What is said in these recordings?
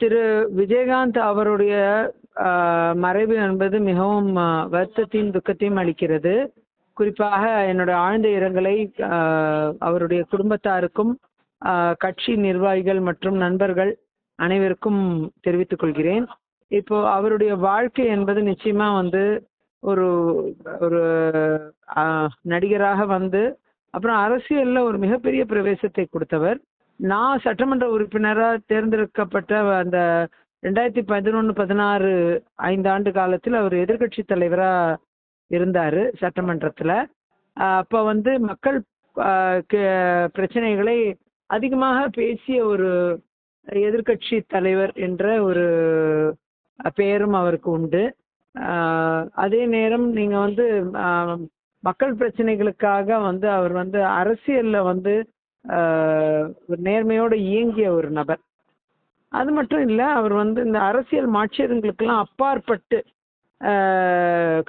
திரு விஜயகாந்த் அவருடைய மறைவு என்பது மிகவும் வருத்தத்தையும் துக்கத்தையும் அளிக்கிறது. குறிப்பாக என்னோட ஆழ்ந்த இரங்கலை அவருடைய குடும்பத்தாருக்கும் கட்சி நிர்வாகிகள் மற்றும் நண்பர்கள் அனைவருக்கும் தெரிவித்துக் கொள்கிறேன். இப்போ அவருடைய வாழ்க்கை என்பது நிச்சயமா வந்து ஒரு ஒரு நடிகராக வந்து அப்புறம் அரசியல்ல ஒரு மிகப்பெரிய பிரவேசத்தை கொடுத்தவர். நான் சட்டமன்ற உறுப்பினராக தேர்ந்தெடுக்கப்பட்ட அந்த ரெண்டாயிரத்தி பதினொன்று பதினாறு ஐந்து ஆண்டு காலத்தில் அவர் எதிர்க்கட்சி தலைவராக இருந்தார் சட்டமன்றத்தில். அப்போ வந்து மக்கள் பிரச்சனைகளை அதிகமாக பேசிய ஒரு எதிர்க்கட்சி தலைவர் என்ற ஒரு பெயரும் அவருக்கு உண்டு. அதே நேரம் நீங்கள் வந்து மக்கள் பிரச்சனைகளுக்காக வந்து அவர் வந்து அரசியலில் வந்து நேர்மையோடு இயங்கிய ஒரு நபர். அது மட்டும் இல்லை அவர் வந்து இந்த அரசியல் மாட்சியர்களுக்கெல்லாம் அப்பாற்பட்டு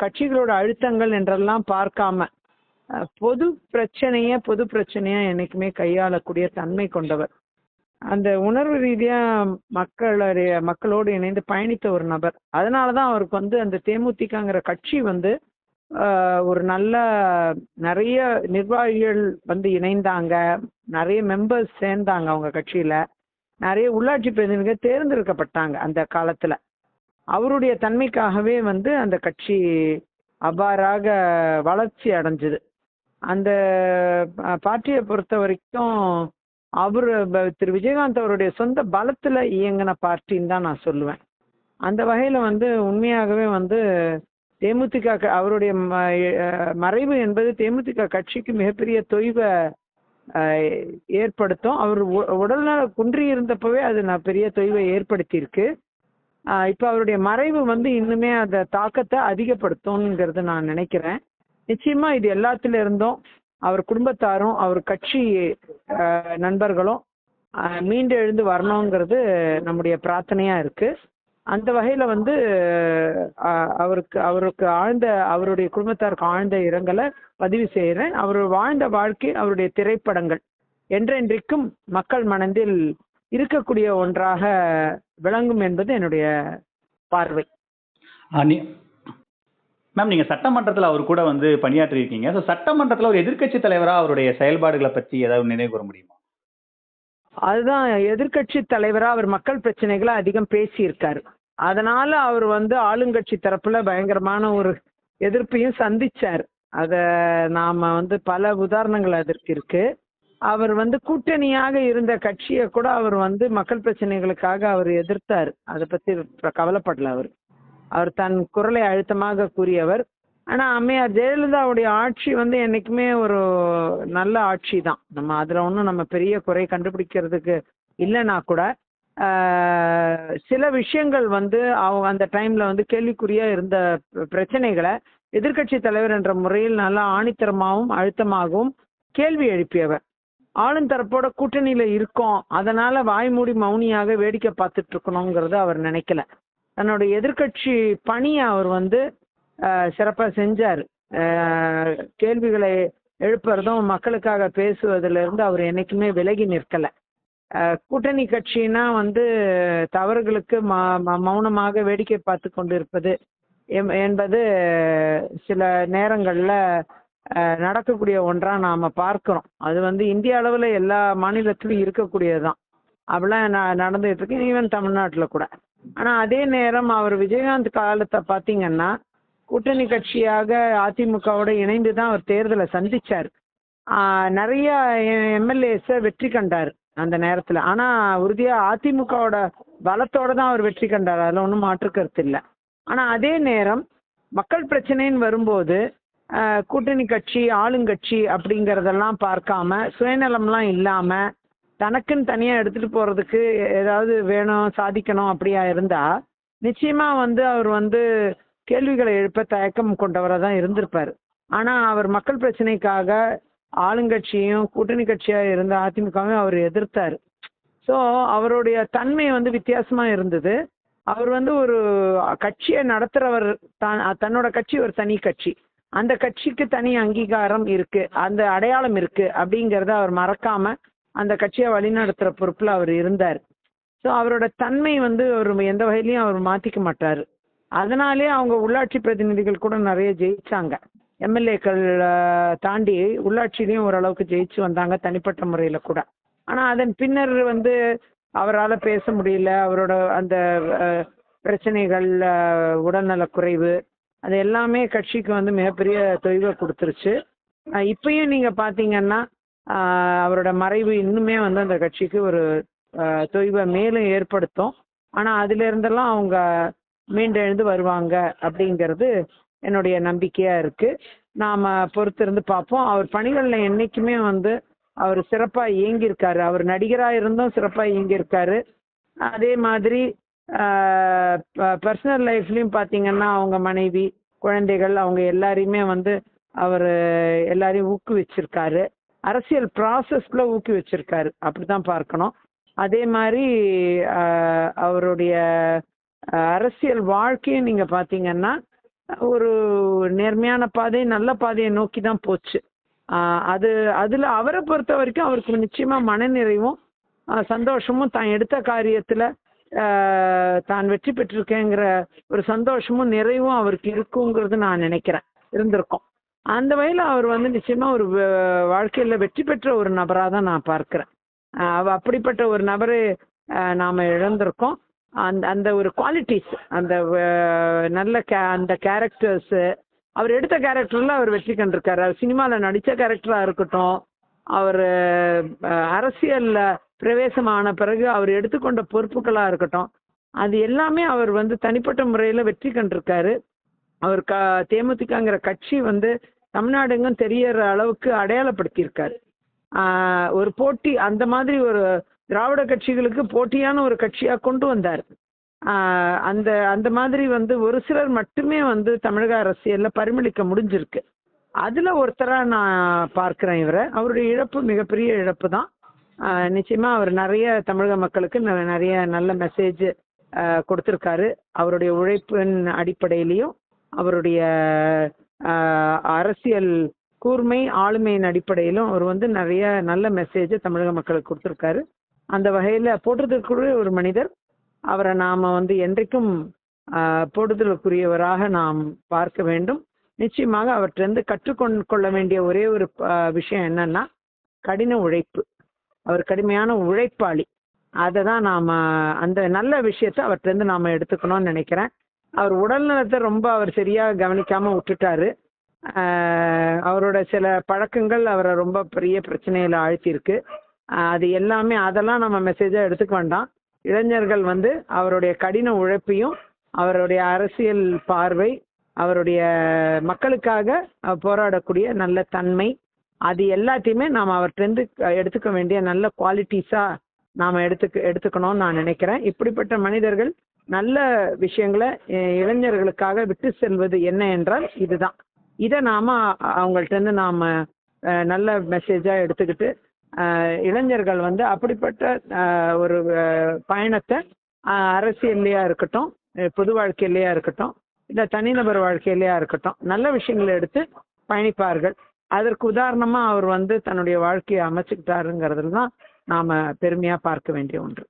கட்சிகளோட அழுத்தங்கள் என்றெல்லாம் பார்க்காம பொது பிரச்சனைய பொது பிரச்சனையா என்னைக்குமே கையாளக்கூடிய தன்மை கொண்டவர். அந்த உணர்வு ரீதியா மக்களுடைய மக்களோடு இணைந்து பயணித்த ஒரு நபர். அதனாலதான் அவருக்கு வந்து அந்த தேமுதிகங்கிற கட்சி வந்து ஒரு நல்ல நிறைய நிர்வாகிகள் வந்து இணைந்தாங்க. நிறைய மெம்பர்ஸ் சேர்ந்தாங்க அவங்க கட்சியில. நிறைய உள்ளாட்சி பிரதிநிதிகள் தேர்ந்தெடுக்கப்பட்டாங்க அந்த காலத்துல. அவருடைய தன்மைக்காகவே வந்து அந்த கட்சி அவ்வாறாக வளர்ச்சி அடைஞ்சது. அந்த பார்ட்டியை பொறுத்த வரைக்கும் அவர் திரு விஜயகாந்த் அவருடைய சொந்த பலத்துல இயங்கின பார்ட்டின்னு தான் நான் சொல்லுவேன். அந்த வகையில வந்து உண்மையாகவே வந்து தேமுதிக க- அவருடைய ம- மறைவு என்பது தேமுதிக கட்சிக்கு மிகப்பெரிய தொய்வை ஏற்படுத்தும். அவர் உடல்நல குன்றி இருந்தப்பவே அது நான் பெரிய தொய்வை ஏற்படுத்தியிருக்கு. இப்போ அவருடைய மறைவு வந்து இன்னுமே அந்த தாக்கத்தை அதிகப்படுத்தும்ங்கிறது நான் நினைக்கிறேன். நிச்சயமா இது எல்லாத்துல இருந்தும் அவர் குடும்பத்தாரும் அவர் கட்சி நண்பர்களும் ஆஹ் மீண்டு எழுந்து வரணுங்கிறது நம்முடைய பிரார்த்தனையா இருக்கு. அந்த வகையில வந்து அவருக்கு அவருக்கு ஆழ்ந்த அவருடைய குடும்பத்தாருக்கு ஆழ்ந்த இரங்கலை பதிவு செய்கிறேன். அவர் வாழ்ந்த வாழ்க்கை அவருடைய திரைப்படங்கள் என்றென்றைக்கும் மக்கள் மனதில் இருக்கக்கூடிய ஒன்றாக விளங்கும் என்பது என்னுடைய பார்வை. மேம் நீங்க சட்டமன்றத்துல அவர் கூட வந்து பணியாற்றி இருக்கீங்க ஸோ சட்டமன்றத்துல ஒரு எதிர்க்கட்சி தலைவரா அவருடைய செயல்பாடுகளை பத்தி ஏதாவது நினைவு கூற முடியுமா? அதுதான் எதிர்க்கட்சி தலைவரா அவர் மக்கள் பிரச்சனைகளை அதிகம் பேசியிருக்காரு. அதனால அவர் வந்து ஆளுங்கட்சி தரப்புல பயங்கரமான ஒரு எதிர்ப்பையும் சந்திச்சார். அத நாம வந்து பல உதாரணங்கள் அதற்கு இருக்கு. அவர் வந்து கூட்டணியாக இருந்த கட்சியை கூட அவர் வந்து மக்கள் பிரச்சனைகளுக்காக அவர் எதிர்த்தார். அதை பத்தி கவலைப்படல அவர். அவர் தன் குரலை அழுத்தமாக கூறியவர். ஆனா அம்மையார் ஜெயலலிதாவுடைய ஆட்சி வந்து என்னைக்குமே ஒரு நல்ல ஆட்சி தான் நம்ம அதுல ஒன்றும் நம்ம பெரிய குறை கண்டுபிடிக்கிறதுக்கு இல்லைன்னா கூட சில விஷயங்கள் வந்து அவங்க அந்த டைம்ல வந்து கேள்விக்குறியா இருந்த பிரச்சனைகளை எதிர்க்கட்சி தலைவர் என்ற முறையில் நல்லா ஆணித்தரமாகவும் அழுத்தமாகவும் கேள்வி எழுப்பியவர். ஆளும் தரப்போட கூட்டணியில இருக்கோம். அதனால வாய் மூடி மௌனியாக வேடிக்கை பார்த்துட்டு இருக்கணுங்கிறத அவர் நினைக்கல. தன்னுடைய எதிர்க்கட்சி பணியை அவர் வந்து சிறப்பாக செஞ்சார். கேள்விகளை எழுப்புறதும் மக்களுக்காக பேசுவதிலிருந்து இருந்து அவர் என்னைக்குமே விலகி நிற்கலை. கூட்டணி கட்சினா வந்து தவறுகளுக்கு ம- ம- மௌனமாக வேடிக்கை பார்த்து கொண்டிருப்பது எம்- என்பது சில நேரங்கள்ல நடக்கக்கூடிய ஒன்றா நாம பார்க்கிறோம். அது வந்து இந்திய அளவுல எல்லா மாநிலத்திலும் இருக்கக்கூடியதுதான். அப்படிலாம் ந- நடந்துட்டு இருக்கேன் ஈவன் தமிழ்நாட்டுல கூட. ஆனா அதே நேரம் அவர் விஜயகாந்த் காலத்தை பார்த்தீங்கன்னா கூட்டணி கட்சியாக அதிமுகவோட இணைந்து தான் அவர் தேர்தலை சந்திச்சார். நிறைய எம்எல்ஏஸை வெற்றி கண்டார். அந்த நேரத்துல. ஆனா உறுதியா அதிமுகவோட பலத்தோட தான் அவர் வெற்றி கண்டார். அதுல ஒன்றும் மாற்று கருத்து இல்லை. ஆனா அதே நேரம் மக்கள் பிரச்சனைன்னு வரும்போது கூட்டணி கட்சி ஆளுங்கட்சி அப்படிங்கறதெல்லாம் பார்க்காம சுயநலம்லாம் இல்லாம தனக்குன்னு தனியா எடுத்துட்டு போறதுக்கு ஏதாவது வேணும் சாதிக்கணும் அப்படியா இருந்தா நிச்சயமா வந்து அவர் வந்து கேள்விகளை எழுப்ப தயக்கம் கொண்டவராக தான் இருந்திருப்பார். ஆனா அவர் மக்கள் பிரச்சனைக்காக ஆளுங்கட்சியும் கூட்டணி கட்சியா இருந்த அதிமுகவும் அவர் எதிர்த்தாரு. ஸோ அவருடைய தன்மை வந்து வித்தியாசமா இருந்தது. அவர் வந்து ஒரு கட்சியை நடத்துறவர் தான் தன்னோட கட்சி ஒரு தனி கட்சி. அந்த கட்சிக்கு தனி அங்கீகாரம் இருக்கு அந்த அடையாளம் இருக்கு அப்படிங்கிறத அவர் மறக்காம அந்த கட்சியை வழிநடத்துற பொறுப்புல அவர் இருந்தார். ஸோ அவரோட தன்மை வந்து அவர் எந்த வகையிலையும் அவர் மாத்திக்க மாட்டாரு. அதனாலே அவங்க உள்ளாட்சி பிரதிநிதிகள் கூட நிறைய ஜெயிச்சாங்க. எம்எல்ஏக்கள் தாண்டி உள்ளாட்சியிலையும் ஓரளவுக்கு ஜெயிச்சு வந்தாங்க தனிப்பட்ட முறையில் கூட. ஆனால் அதன் பின்னர் வந்து அவரால் பேச முடியல. அவரோட அந்த பிரச்சனைகள் உடல்நலக்குறைவு குறைவு அது எல்லாமே கட்சிக்கு வந்து மிகப்பெரிய தொய்வை கொடுத்துருச்சு. இப்பயும் நீங்கள் பார்த்தீங்கன்னா அவரோட மறைவு இன்னுமே வந்து அந்த கட்சிக்கு ஒரு தொய்வை மேலும் ஏற்படுத்தும். ஆனால் அதிலிருந்தெல்லாம் அவங்க மீண்டெழுந்து வருவாங்க அப்படிங்கிறது என்னுடைய நம்பிக்கையா இருக்கு. நாம பொறுத்திருந்து பார்ப்போம். அவர் பணிகள்ல என்னைக்குமே வந்து அவர் சிறப்பா இயங்கியிருக்காரு. அவர் நடிகரா இருந்தும் சிறப்பா இயங்கியிருக்காரு. அதே மாதிரி பர்சனல் லைஃப்லயும் பாத்தீங்கன்னா அவங்க மனைவி குழந்தைகள் அவங்க எல்லாரையுமே வந்து அவர் எல்லாரையும் ஊக்குவிச்சிருக்காரு. அரசியல் ப்ராசஸ்ல ஊக்குவிச்சிருக்காரு. அப்படிதான் பார்க்கணும். அதே மாதிரி அவருடைய அரசியல் வாழ்க்கையும் நீங்க பாத்தீங்கன்னா ஒரு நேர்மையான பாதை நல்ல பாதையை நோக்கி தான் போச்சு. அது அதுல அவரை பொறுத்த வரைக்கும் அவருக்கு நிச்சயமா மனநிறைவும் சந்தோஷமும் தான் எடுத்த காரியத்துல தான் வெற்றி பெற்றிருக்கேங்கிற ஒரு சந்தோஷமும் நிறைவும் அவருக்கு இருக்குங்கிறது நான் நினைக்கிறேன். இருந்திருக்கும். அந்த வகையில் அவர் வந்து நிச்சயமா ஒரு வாழ்க்கையில் வாழ்க்கையில வெற்றி பெற்ற ஒரு நபராக தான் நான் பார்க்கிறேன். அவ அப்படிப்பட்ட ஒரு நபரை நாம் நாம இழந்திருக்கோம். அந்த அந்த ஒரு குவாலிட்டிஸ் அந்த வ- நல்ல கே அந்த கேரக்டர்ஸ் அவர் எடுத்த கேரக்டர்ல அவர் வெற்றி கண்டிருக்காரு. அவர் சினிமாவில் நடித்த கேரக்டரா இருக்கட்டும் அவர் அரசியல்ல பிரவேசமான பிறகு அவர் எடுத்துக்கொண்ட பொறுப்புகளா இருக்கட்டும் அது எல்லாமே அவர் வந்து தனிப்பட்ட முறையில் வெற்றி கண்டிருக்காரு. அவர் க தேமுதிகங்கிற கட்சி வந்து தமிழ்நாடுங்கும் தெரியற அளவுக்கு அடையாளப்படுத்தியிருக்காரு. ஒரு போட்டி அந்த மாதிரி ஒரு திராவிட கட்சிகளுக்கு போட்டியான ஒரு கட்சியாக கொண்டு வந்தார். அந்த அந்த மாதிரி வந்து ஒரு சிலர் மட்டுமே வந்து தமிழக அரசியலில் பரிமளிக்க முடிஞ்சிருக்கு. அதில் ஒருத்தராக நான் பார்க்குறேன் இவரை. அவருடைய இழப்பு மிகப்பெரிய இழப்பு தான். நிச்சயமாக அவர் நிறைய தமிழக மக்களுக்கு ந- நிறைய நல்ல மெசேஜ் கொடுத்துருக்காரு. அவருடைய உழைப்பின் அடிப்படையிலையும் அவருடைய அரசியல் கூர்மை ஆளுமையின் அடிப்படையிலும் அவர் வந்து நிறைய நல்ல மெசேஜை தமிழக மக்களுக்கு கொடுத்துருக்காரு. அந்த வகையில போற்றுதற்குரிய ஒரு மனிதர். அவரை நாம வந்து என்றைக்கும் ஆஹ் நாம் பார்க்க வேண்டும். நிச்சயமாக அவற்றிலிருந்து கற்றுக்கொண்டு கொள்ள வேண்டிய ஒரே ஒரு விஷயம் என்னன்னா கடின உழைப்பு. அவர் கடுமையான உழைப்பாளி. அதை தான் நாம அந்த நல்ல விஷயத்தை அவர்கிட்ட நாம எடுத்துக்கணும்னு நினைக்கிறேன். அவர் உடல் நலத்தை ரொம்ப அவர் சரியா கவனிக்காம விட்டுட்டாரு. அவரோட சில பழக்கங்கள் அவரை ரொம்ப பெரிய பிரச்சனையில ஆழ்த்தியிருக்கு. அது எல்லாமே அதெல்லாம் நம்ம மெசேஜாக எடுத்துக்க வேண்டாம். இளைஞர்கள் வந்து அவருடைய கடின உழைப்பையும் அவருடைய அரசியல் பார்வை அவருடைய மக்களுக்காக போராடக்கூடிய நல்ல தன்மை அது எல்லாத்தையுமே நாம் அவர்கிட்டருந்து எடுத்துக்க வேண்டிய நல்ல குவாலிட்டிஸாக நாம் எடுத்துக்க எடுத்துக்கணும்னு நான் நினைக்கிறேன். இப்படிப்பட்ட மனிதர்கள் நல்ல விஷயங்களை இளைஞர்களுக்காக விட்டு செல்வது என்ன என்றால் இதுதான். இதை நாம் அவங்கள்ட்ட இருந்து நல்ல மெசேஜாக எடுத்துக்கிட்டு இளைஞர்கள் வந்து அப்படிப்பட்ட ஒரு பயணத்தை அரசியல்லையா இருக்கட்டும் பொது வாழ்க்கையிலையா இருக்கட்டும் இல்ல தனிநபர் வாழ்க்கையிலையா இருக்கட்டும் நல்ல விஷயங்களை எடுத்து பயணிப்பார்கள். அதற்கு உதாரணமா அவர் வந்து தன்னுடைய வாழ்க்கையை அமைச்சுக்கிட்டாருங்கிறதுல தான் நாம பெருமையா பார்க்க வேண்டிய ஒன்று.